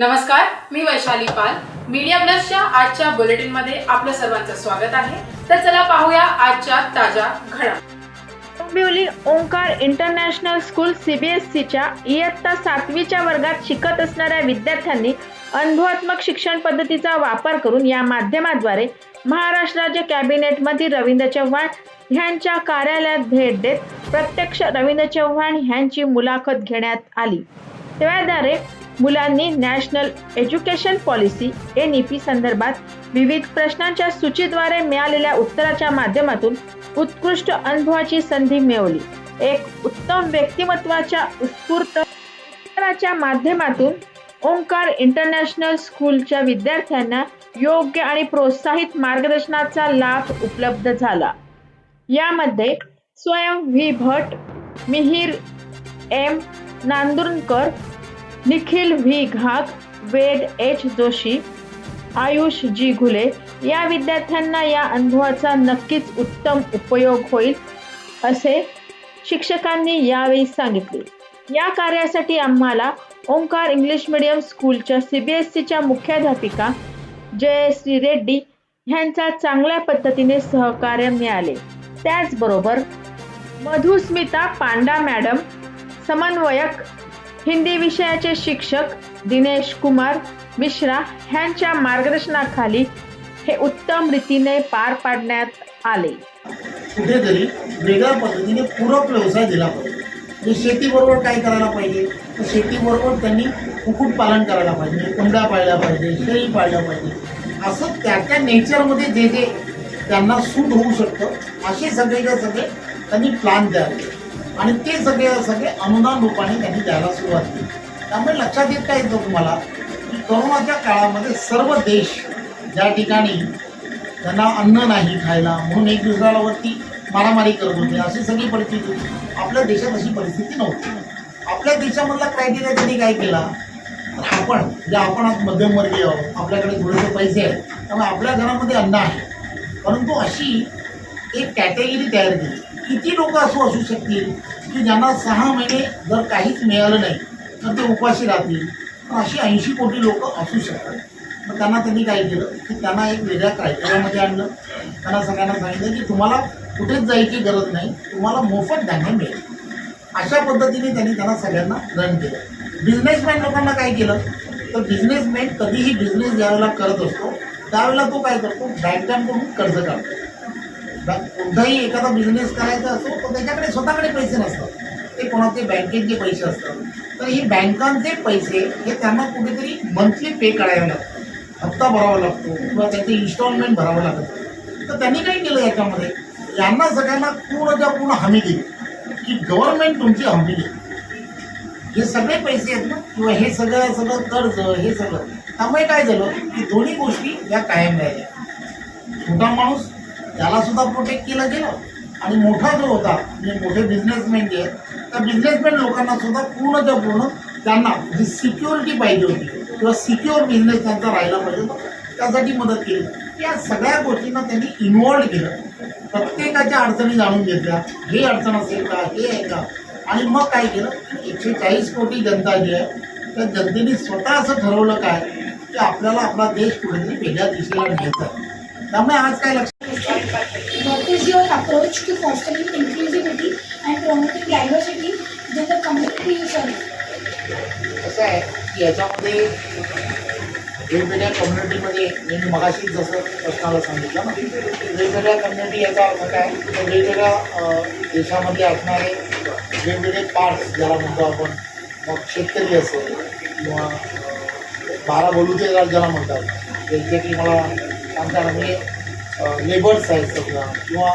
नमस्कार मी वैशाली पाल. मीडिया प्लसच्या आजच्या बुलेटिनमध्ये आपलं सर्वांचं स्वागत आहे. तर चला पाहूया आजच्या ताज्या घडा डोंबिवली ओंकार इंटरनॅशनल स्कूल सीबीएसईच्या इयत्ता सातवीच्या वर्गात शिकत असणाऱ्या विद्यार्थ्यांनी अनुभवात्मक शिक्षण पद्धतीचा वापर करून या माध्यमाद्वारे महाराष्ट्र राज्य कॅबिनेटमधील रवींद्र चव्हाण ह्यांच्या कार्यालयात भेट देत प्रत्यक्ष रवींद्र चव्हाण ह्यांची मुलाखत घेण्यात आली. त्याद्वारे मुलांनी national education policy N E P संदर्भात विविध प्रश्नांच्या सूचीद्वारे मिळालेल्या उत्तराच्या माध्यमातून उत्कृष्ट अनुभवाची संधी मिळवली. एक उत्तम व्यक्तिमत्वाच्या उत्स्फूर्त उत्तराच्या माध्यमातून ओंकार इंटरनॅशनल स्कूलच्या विद्यार्थ्यांना योग्य आणि प्रोत्साहित मार्गदर्शनाचा लाभ उपलब्ध झाला. यामध्ये Swayam V. Bhat Mihir M. Nandurkar Nikhil V. Ghak Ved H. Joshi Ayush G. Ghule या विद्यार्थ्यांना या अनुभवाचा नक्कीच उत्तम उपयोग होईल असे शिक्षकांनी यावेळी सांगितले. या कार्यासाठी आम्हाला ओंकार इंग्लिश मिडियम स्कूलच्या सी बी एस सीच्या मुख्याध्यापिका जयश्री रेड्डी ह्यांचा चांगल्या पद्धतीने सहकार्य मिळाले. त्याचबरोबर मधुस्मिता पांडा मॅडम समन्वयक हिंदी विषयाचे शिक्षक दिनेश कुमार मिश्रा ह्यांच्या मार्गदर्शनाखाली हे उत्तम रीतीने पार पाडण्यात आले. कुठेतरी वेगळ्या पद्धतीने पूरक व्यवसाय दिला पाहिजे. म्हणजे शेतीबरोबर काय करायला पाहिजे? तर शेतीबरोबर त्यांनी कुक्कुटपालन करायला पाहिजे म्हणजे कोंबड्या पाळल्या पाहिजे शेळी पाळल्या पाहिजे. असं त्या त्या नेचरमध्ये जे जे त्यांना सूट होऊ शकतं असे सगळे सगळे त्यांनी प्लॅन तयार केले. आणि ते सगळे सगळे अनुदान रूपाने त्यांनी द्यायला सुरुवात केली. त्यामुळे लक्षात येत काय येतं तुम्हाला की करोनाच्या काळामध्ये सर्व देश ज्या ठिकाणी त्यांना अन्न नाही खायला म्हणून एक दुसऱ्याला वरती मारामारी करत होते अशी सगळी परिस्थिती. होती आपल्या देशात अशी परिस्थिती नव्हती. आपल्या देशामधला क्रायटेरिया त्यांनी काय केला? तर आपण जे आपण आज मध्यमवर्गीय आहोत आपल्याकडे थोडेसे पैसे आहेत त्यामुळे आपल्या घरामध्ये अन्न आहे. परंतु अशी एक कॅटेगरी तयार केली. किती लोक असू असू शकतील की ज्यांना सहा महिने जर काहीच मिळालं नाही तर ते उपाशी राहतील. पण अशी ऐंशी कोटी लोक असू शकतात. मग त्यांना त्यांनी काय केलं की त्यांना एक वेगळ्या क्रायटेरियामध्ये आणलं. त्यांना सगळ्यांना सांगितलं की तुम्हाला कुठेच जायची गरज नाही तुम्हाला मोफत धान्य मिळेल. अशा पद्धतीने त्यांनी त्यांना सगळ्यांना रन केलं. बिझनेसमॅन लोकांना काय केलं तर बिझनेसमॅन कधीही बिझनेस ज्यावेळेला करत असतो त्यावेळेला तो काय करतो बँकांकडून कर्ज काढतो. कोणताही एखादा बिझनेस करायचा असो तर त्याच्याकडे स्वतःकडे पैसे नसतात. ते कोणाचे बँकेचे पैसे असतात. तर हे बँकांचे पैसे हे त्यांना कुठेतरी मंथली पे करावे लागतात. हप्ता भरावा लागतो किंवा त्याचे इन्स्टॉलमेंट भरावं लागतं तर त्यांनी काय केलं याच्यामध्ये? यांना सगळ्यांना पूर्णच्या पूर्ण हमी दिली. की गव्हर्नमेंट तुमची हमी देईल. हे सगळे पैसे आहेत ना? किंवा हे सगळं सगळं कर्ज हे सगळं. त्यामुळे काय झालं? की दोन्ही गोष्टी या कायम राहिल्या. छोटा माणूस त्याला सुद्धा प्रोटेक्ट केलं गेलं. आणि मोठा जो होता म्हणजे मोठे बिझनेसमॅन जे आहेत त्या बिझनेसमॅन लोकांना सुद्धा पूर्णच्या पूर्ण त्यांना जी सिक्युरिटी पाहिजे होती किंवा सिक्युअर बिझनेस त्यांचा राहिला पाहिजे होता त्यासाठी मदत केली. या सगळ्या गोष्टींना त्यांनी इन्वॉल्ड केलं. प्रत्येकाच्या अडचणी जाणून घेतल्या. हे अडचण असेल का? हे आहे का? आणि मग काय केलं? एकशे चाळीस कोटी जनता जी आहे त्या जनतेने स्वतः असं ठरवलं काय? की आपल्याला आपला देश कुठेतरी वेगळ्या दिशेला न्यायचा आहे. त्यामुळे आज काय लक्षात What is your approach to fostering inclusivity and promoting diversity within the community you serve? कसं आहे की याच्यामध्ये वेगवेगळ्या कम्युनिटीमध्ये मी म्हणजे मगाशी जसं प्रश्नाला सांगितलं ना वेगवेगळ्या कम्युनिटी याचा अर्थ काय तर वेगवेगळ्या देशामध्ये असणारे वेगवेगळे पार्ट्स ज्याला म्हणतो आपण मग शेतकरी असेल किंवा बारा बलुतेदार ज्याला म्हणतात एक्झॅक्टली मला सांगताना म्हणजे लेबर्स आहेत सगळं किंवा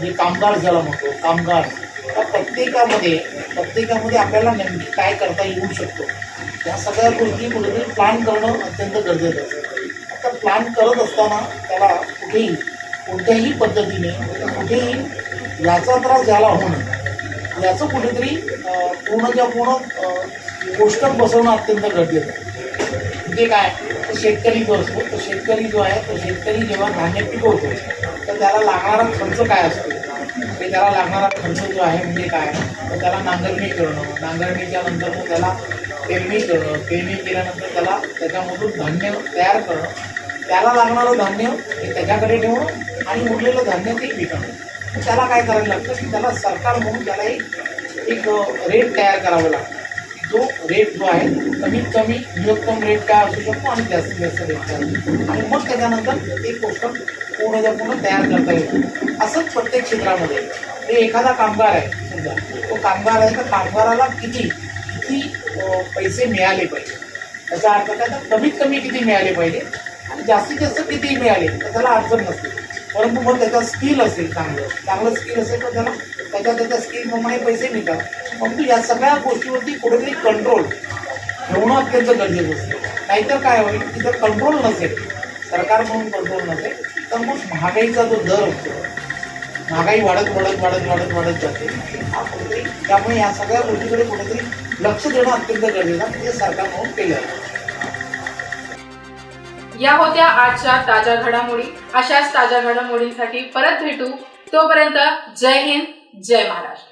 जे कामगार ज्याला म्हणतो कामगार. त्या प्रत्येकामध्ये प्रत्येकामध्ये आपल्याला नेमकी काय करता येऊ शकतो? या सगळ्या गोष्टी कुठेतरी प्लॅन करणं अत्यंत गरजेचं असतं आता प्लॅन करत असताना त्याला कुठेही कोणत्याही पद्धतीने कुठेही याचा त्रास ज्याला होणं याचं कुठेतरी पूर्णच्या पूर्ण गोष्ट बसवणं अत्यंत गरजेचं आहे. म्हणजे काय? तर शेतकरी बसतो. शेतकरी जो आहे तो शेतकरी जेव्हा धान्य पिकवतो तर त्याला लागणारा खर्च काय असतो? ते त्याला लागणारा खर्च जो आहे म्हणजे काय? तर त्याला नांगरणी करणं. नांगरणीच्या नंतर मग त्याला पेरणी करणं. पेरणी केल्यानंतर त्याला त्याच्यामधून धान्य तयार करणं. त्याला लागणारं धान्य हे त्याच्याकडे ठेवणं आणि उरलेलं धान्य ते विकणं त्याला काय करायला लागतं? की त्याला सरकार म्हणून त्याला एक रेट तयार करावं लागतं. तो रेट जो आहे कमीत कमी नियोत्तम रेट काय असू शकतो आणि जास्तीत जास्त रेट काय आणि मग त्याच्यानंतर एक गोष्ट पूर्णच्या पूर्ण तयार करता येतो असंच प्रत्येक क्षेत्रामध्ये. हे एखादा कामगार आहे समजा. तो कामगार आहे तर कामगाराला किती किती पैसे मिळाले पाहिजे? त्याचा अर्थ काय? तर कमीत कमी किती मिळाले पाहिजे? आणि जास्तीत जास्त किती मिळाले? तर त्याला अडचण नसते. परंतु मग त्याचा स्किल असेल चांगलं. चांगलं स्किल असेल तर त्याला त्याच्या त्याच्या स्किलप्रमाणे पैसे मिळतात. परंतु या सगळ्या गोष्टीवरती कुठेतरी कंट्रोल ठेवणं अत्यंत गरजेचं असतं. नाहीतर काय होईल? की जर कंट्रोल नसेल. सरकार म्हणून कंट्रोल नसेल. तर मग महागाईचा जो दर असतो महागाई वाढत वाढत वाढत वाढत वाढत जाते. कुठेतरी त्यामुळे या सगळ्या गोष्टीकडे कुठेतरी लक्ष देणं अत्यंत गरजेचं आहे. ते सरकार म्हणून केलं जातं या होत्या आजच्या ताज्या घडामोडी. अशाच ताज्या घडामोडींसाठी परत भेटू. तोपर्यंत जय हिंद जय महाराष्ट्र.